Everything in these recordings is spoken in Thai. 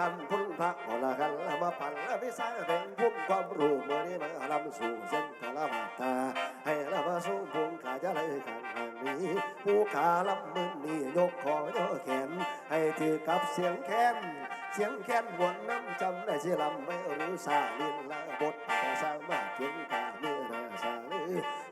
คำคุณพระโอละกันละมาพันละวิสาแบ่งพุ่มความรู้เมื่อนี้มาลำสู่เส้นทะละบาตา ให้ละมาสู่ภูมิขาจะเลยขันหางนี้ผู้ขาลำมือนี้ยกคอยกแขน ให้ถือกับเสียงแค้นเสียงแค้นวนน้ำจำได้สิลำไม่รู้สาลินละบทแต่สามารถเก่งกา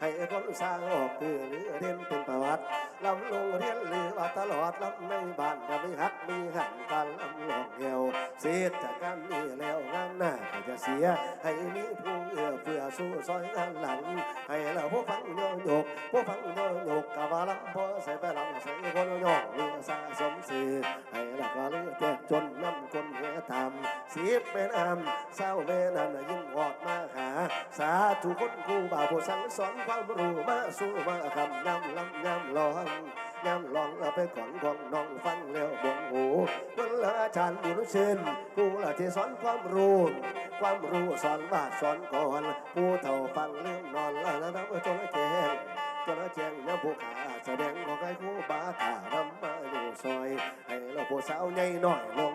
ให้คนสร้างออกคือเรือเด่นเป็นประวัติลำลงเรียนหรือว่าตลอดลำในบ้านจะไม่หักมีหันกันลำหลอกเดียวเสียจากการนี้แล้วงานหน้าก็จะเสีย ให้มีผู้เอื้อเฟื้อสู้ซอยงานหลัง ให้เราผู้ฟังโยโยกผู้ฟังโยโยกกะว่าลำพอใส่ไปลำใส่คนโยกเรือสะสมสื่อให้เราก็เลือแจกจนน้ำคนเหือทำสีบเป็นอำเศร้าเม่นันยิ่งวอดมาหา สาธุคนครูบ่าวผู้สั่งสอนความรู้มาสู่มาคำย้ำลำย้ำลองย้ำลองเอาไปก่อนของน้องฟังแล้วบนหูคนละอาจารย์บุญเชิญผู้ละที่สอนความรู้ความรู้สอนบาทสอนก่อนผู้เฒ่าฟังเรื่องนอนแล้วนะจนแจ้งจนแจ้งเนี่ยผู้ขาแสดงบอกให้ครูบาถารำมาอยู่ซอย ให้เราผู้สาวใหญ่หน่อยลง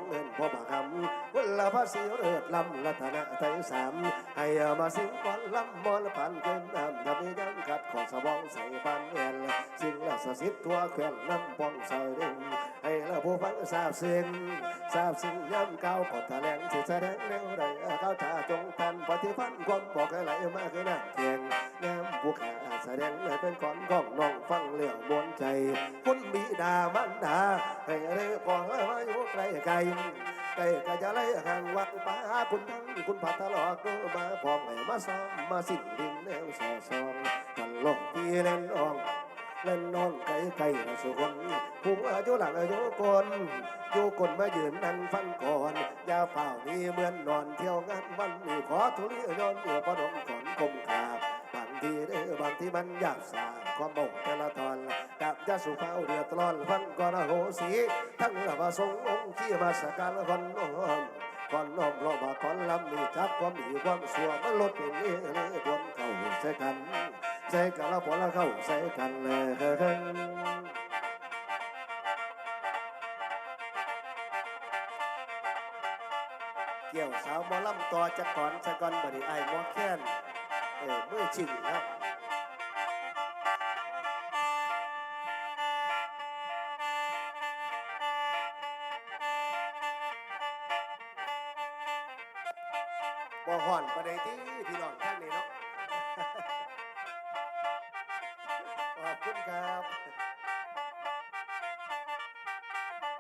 ำวันละภาษีเริดลำรัตนไทยสามให้มาสิงก่อนลำมอลพันเกินน้ำทำให้ย้ำกัดของสะบองใส่ปันเอ็นสิ่งละสสิททั่วแควนน้ำปองซอยเด่นให้เราผู้ฟังทราบซึ้งทราบซึ้งย้ำเก้าวกดแถลงที่แสดงเร็วได้เข้าชาจงทันปฏิพันธ์ความบอกให้ไหลมาคือน้ำเทียงแง้มผู้ขาแสดงให้เป็นก่อนก้องน้องฟังเลี้ยวบนใจคุณบิดามันดาให้เรือพอมาอยู่ไกลไกล ไกลก็จะไล่ห่างวัดป่าคุณทั้งคุณพัดตลอดก็มาพร้อมให้มาซ้อมมาสิ้นดินแนวสอซองกันลงที่เล่นอ่องเล่นน้องไก่ไก่ละสุคนผู้อายุหลังอายุกนอยู่กนมายืนนั่งฟังก่อนอยาเฝ้านี้เหมือนนอนเที่ยวงานวันนี้ขอทุลีย้อนเอือพระดมขอนคมขาบ อบางทีมันยากสาความบอกแต่ละตอนกับยาสุภาเดือดร้อนฟันก่อนโหสีทั้งละมาทรงองค์ที่มาสการคนน้อมคนน้อมรอบาคนลำมีจับความมีความสัวมันลดเป็นนี้เลยบนเข้าใส่กันใส่กันแล้วพอล้วเข้าใส่กันเลยเกี่ยวสาวมอลำต่อจากก่อนจากก่อนบไดีไอ้หมอแค้นเออเมื่อชิงครับ ห่อนประเดี๋ยวที่พี่น้องท่านนี้เนาะขอบคุณครับ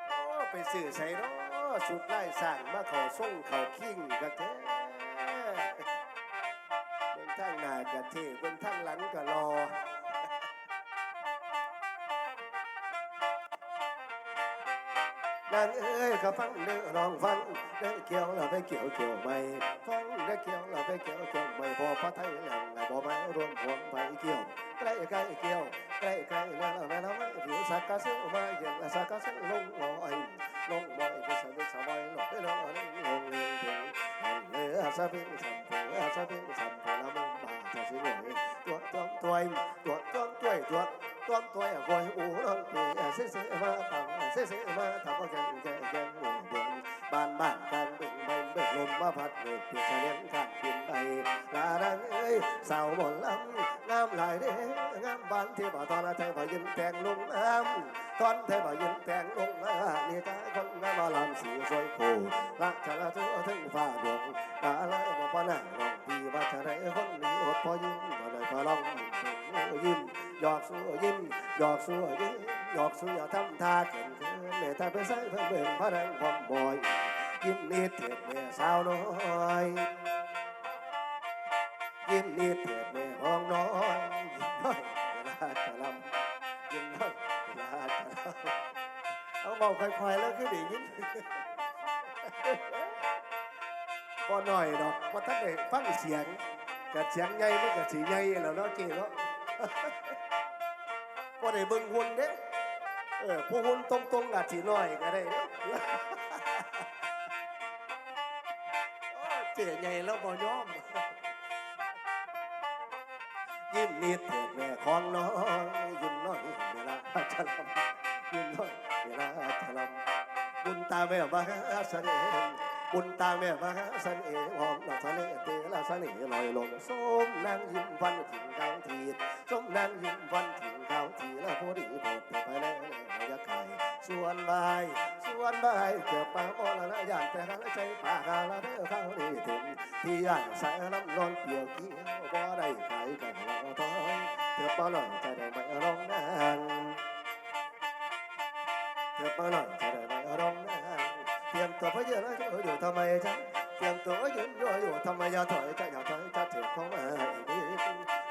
โอ้ไปสื่อใส่เนาะสุดไล่สั่งมาเขาส่งเขาคิงกะเท้เบิ่งทางหน้ากะเท่เบิ่งทางหลังกะรอ นางเอ้ยก็ฟังเด้อลองฟังเด้อเกี่ยวเราไปเกี่ยวเกี่ยวไม่ฟังเด้อเกี่ยวเราไปเกี่ยวเกี่ยวไม่พอพระไทยแหล่งไหนบ่มารวมพวงไปเกี่ยวใกล้ใกล้เกี่ยวใกล้ใกล้แล้วแม่เราไม่ผิวสักกะเสือมาเย็นสักกะเสือลงลอยลงลอยไปสวิสวายลงไปลงลงลงเลี้ยงถึงอันเนื้อสะพิงสัมผัสสะพิงสัมผัสละมึงบาจะสิหน่วยตัวตัวตัวตัวตัวตัวตัวตัวตัวกวยอูน้องปีเสียเสียมาทำ เสียเสียมาทำก็แกงแกงแกงหัวบนบ้านบ้านกันบึงใบเบิกลมมาพัดเบิกปีเลี้ยงข้างกินใบลาดังเอ้ยสาวหมดลำงามหลายเด้งามบ้านที่บ่ตอนไทยบ่ยืนแทงลงน้ำตอนไทยบ่ยืนแทงลงน้ำนี่จ้าคนงามลำสีสวยโครักชะละทั่วถึงฟ้าดวงกาละบ่ปะนั่งลองปีว่าจะได้คนนี้อดพอยิ้มบ่ได้พอลองยิ้มหยอกสู้ยิ้มหยอกสู้ยิ้มหยอกสู้อย่าทำท่าเกิน แม่ถ้าไปใส่เพิ่งเบิ่งพระดังพร้อมบ่อย ยิ้มนิดเถิดแม่สาวน้อย ยิ้มนิดเถิดแม่ห้องน้อยยิ้มน้อยเวลาจะลำยิ้มน้อยเวลาจะลำเอาเบาค่อยๆแล้วคือไดียิ้มพอหน่อยดอกว่าท่านได้ฟังเสียงกับเสียงใหญ่มันกับสีใหญ่แล้วเนาะเจ๊เนาะพอได้เบิ่งหุนเด้ เออผู้หุ่นตรงๆอาจสีน้อยก็ได้เด้โอ้เจ๊ใหญ่แล้วบ่ยอม ยิ้มนิดเถิดแม่ของน้องยิ้มน้อยเวลาจะลำยิ้มน้อยเวลาจะลำบุญตาแววมาแสดงบุญตาแม่มาเสน่ห์หอมดอกทะเลเตละเสน่ห์ลอยลงส้มนางยิ้มฟันถิ่นเขาทีส้มนางยิ้มฟันถิ่น ล้วพอดีโพดไปแล้วแล้วจะไข่ส่วนใบายส่วนใบายเกือบปากอ่อนละอยากแต่หาใจปากาละเด้อข้าวนี่ถึงที่ย่านสายน้อนเปลี่ยวเกี้ยวบ่ได้ขายกันเราท้องเธอป้าหน่อยจะได้ไม่ร้องนางเธอมาหน่อยจะได้ไม่ร้องนางเตรียมตัวเพราะเยอะแล้วอยู่ทำไมจ๊ะเตรียมตัวยืนรออยู่ทำไมอย่าถอยจะอย่าถอยจะเถิดเข้ามาอีกนิด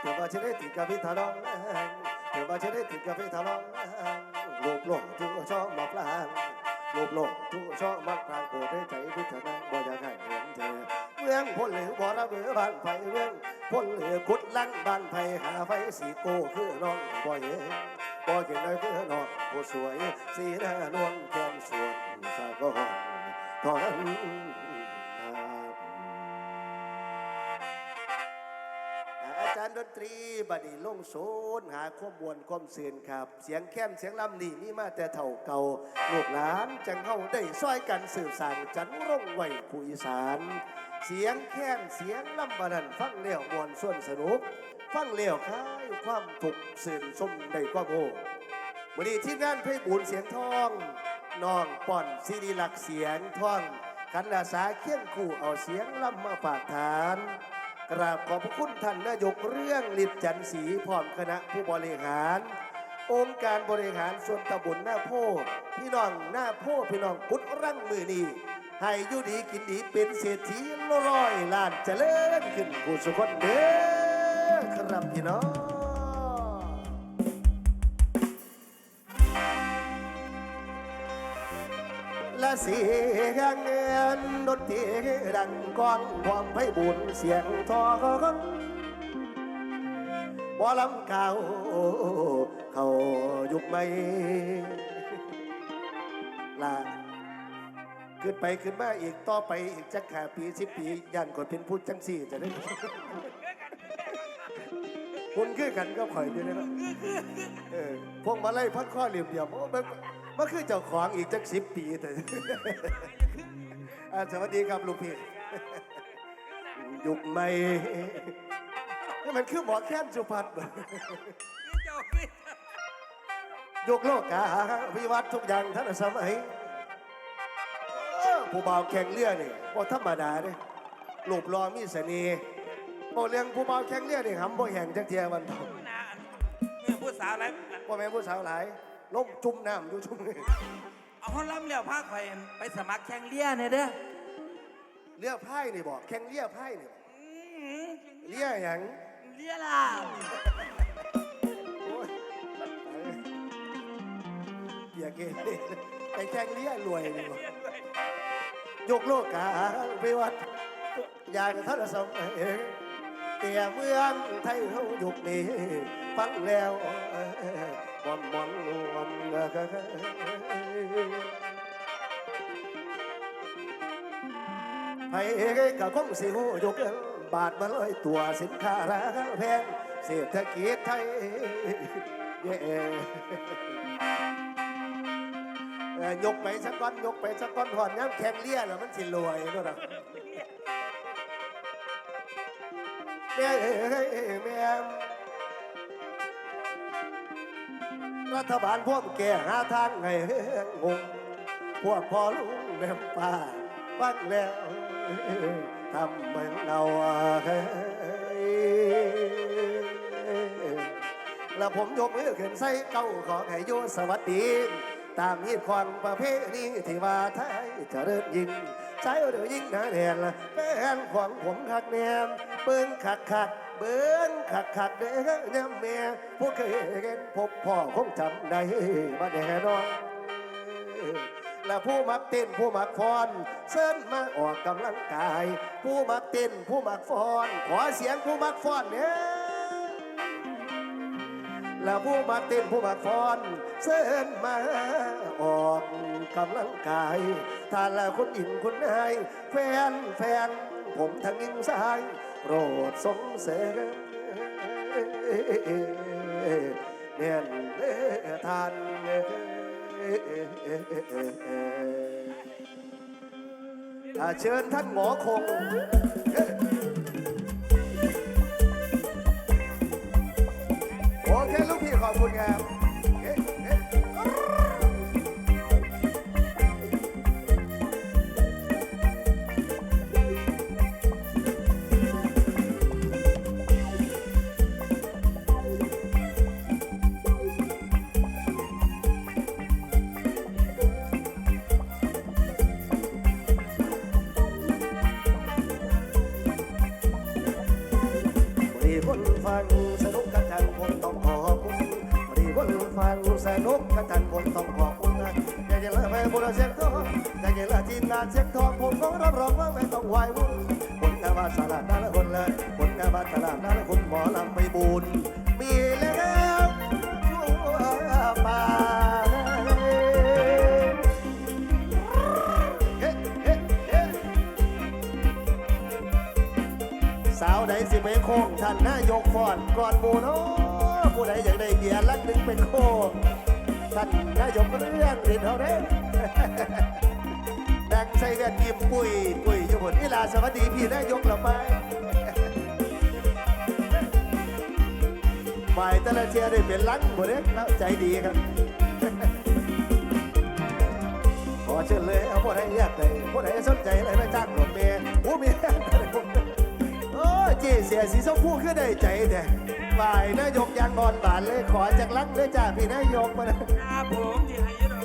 เธอว่าฉันได้ติดกับพี่ทะลองนาง เธอว่าฉันได้ติดกับพี่ทะลองนางลูกหลงทุกช่องมาพลางลูกหลงทุกช่องมาพลางโปรดได้ใจพิจารณาบ่อยากให้เห็นเธอเมืองพ้นเหลือบ่ระเบือบ้านไฟเมืองพ้นเหลือกุดลังบ้านไฟหาไฟสีโก้คือน้องบ่เห็นพอเห็นได้เพื่อน้องผู้สวยสีหน้านวลแก้มสวยสะก้อนตอน ตรีบัดนี้ลงโซนหาข้อมวลความเสื่นครับ เสียงแค้มเสียงลำนี่มีมาแต่เท่าเก่าลูกหลานจังเข้าได้ซอยกันสื่อสารจันร่งไหวผู้อีสาน เสียงแค้นเสียงลำบานันฟังเลี้ยวมวนส่วนสนุก ฟังเลี้ยวคล้ายความถูกสื่นสมในความโง่วันนี้ที่งานเพลงบุญเสียงทองน้องป่อนซีดีหลักเสียงท่องขันอาสาเคียงคู่เอาเสียงลำมาฝากฐาน กราบขอบพระคุณท่านนายกเรื่องลิดจันทร์สีพร้อมคณะผู้บริหาร องค์การบริหารส่วนตำบลหน้าโพพี่น้องหน้าโพพี่น้องกุดรั่งมือนี้ให้ยูดีกินดีเป็นเศรษฐีร้อยล้านเจริญขึ้นผู้สุคนเด้อครับพี่น้อง เสียงเงินดนตรีดังก้องความไพบุญเสียงทองบ่ลำเก่าเขายุคใหม่ลาขึ้นไปขึ้นมาอีกต่อไปอีกจักขาปีสิบปียันกดเป็นพูดจังสี่จะได้คุณคือกันก็ข่อยอยู่เลยนาะเออพวกมาไล่พัดข้อเหลี่ยมเดียมๆโอ้ มันมันคือเจ้าของอีกจักสิบปีแต่อ่าสวัสดีครับลูกพี่ยุคใหม่นี่มันคือหมอแค้นสุพัฒน์เจ้าพี่ยุคโลกกาวิวัฒน์ทุกอย่างท่านสมัยเออผู้บ่าวแข่งเรือนี่บ่ธรรมดาเด้รูปรอมีเสน่ห์บ่เรื่องผู้บ่าวแข่งเรือนี่หำบ่แห่งจักเทียวันทองนาเนี่ยผู้สาวอะไรพ่อแม่ผู้สาวหลาย ล้มจุ่มน้ำอยู่จุ่มนี่เอาเขาล้ำแล้วพาข่อยไปสมัครแข่งเลี้ยเนี่ยเด้อเรือไพ่นี่บอกแข่งเรือไพ่นี่บอกอืมเรือหยังเลี้ยล่ะโอ้ยเบียเกไปแข่งเรือรวยนี่บอกยกโลกกาไปวัดอย่างท่านสมัยเตี่ยเมืองไทยเฮายุคนี้ฟังแล้วมอนมอนรวม ให้ก็คงสิหูยกบาทมาเลยตัวสินค้าราคาแพงเศรษฐกิจไทยเย่ยกไปสักก้อนยกไปสักก้อนหอนย้ำแข่งเลี้ยแล้วมันสิรวยก็นะแม่แม่ รัฐบาลพวกแก่หาทางให้งงพวกพ่อลุงแม่ป้าฟังแล้วทำเหมือนเราแล้วผมยกมือขึ้นใส่เก้าขอให้โยสวัสดี ตามฮีดความประเพณีที่ว่าไทยจะเริ่มยิงใช้เดือยิงหนาแน่นละแฟนของผมคักแนมเบิ้งคักคัก เบิ้งคักคักเด้อยำแม่ผู้เคยเห็นพบพ่อคงจำได้มาแน่นอนและผู้มักเต้นผู้มักฟอนเส้นมาออกกำลังกาย ผู้มักเต้นผู้มักฟอน ขอเสียงผู้มักฟอนเนี่ยและผู้มักเต้นผู้มักฟอนเส้นมาออกกำลังกายถ้าละคนอินคนนายแฟนแฟนผมทางยิงซ้าย โปรดสงเสริมเนียนทานเอ่าเชิญท่านหมอคงโอเคลูกพี่ขอบคุณครับ นะอยากจะเลิกไปบุญเสียงทองอยากจะเลิกทีมงาเสียทองผมต้องรับรองว่าไม่ต้องไหววุ่นผลงานว่าสลัดนั่นละคนเลยผลงานว่าตลาดนั่นละคนหมอลำไปบุญมีแล้วทั่วป่าเฮ้เฮ้เฮ้สาวไหนสิไปโค้งท่านนายกฟอนก่อนหมูเนาะผู้ใดอยากได้เบียร์ลักหนึ่งเป็นโค้ง ท่านนายกเรื่องเรียนเขาเด้ดังใส่แว่นยิ้มปุยปุยอยู่บนอีลาสวัสดีพี่นายกละไปฝ่ายแต่ละเทียได้เป็นลังบ่เด้แล้วใจดีครับขอเชิญเลยเอาผู้ใดอยากได้ผู้ใดสนใจอะไรมาจ้างร สียสีส้มพูขึ้นได้ใจแต่ฝ่ายนายกยางนอนบานเลยขอจากลักเลยจ้าพี่นายกมาครับผมที่ให้ดอ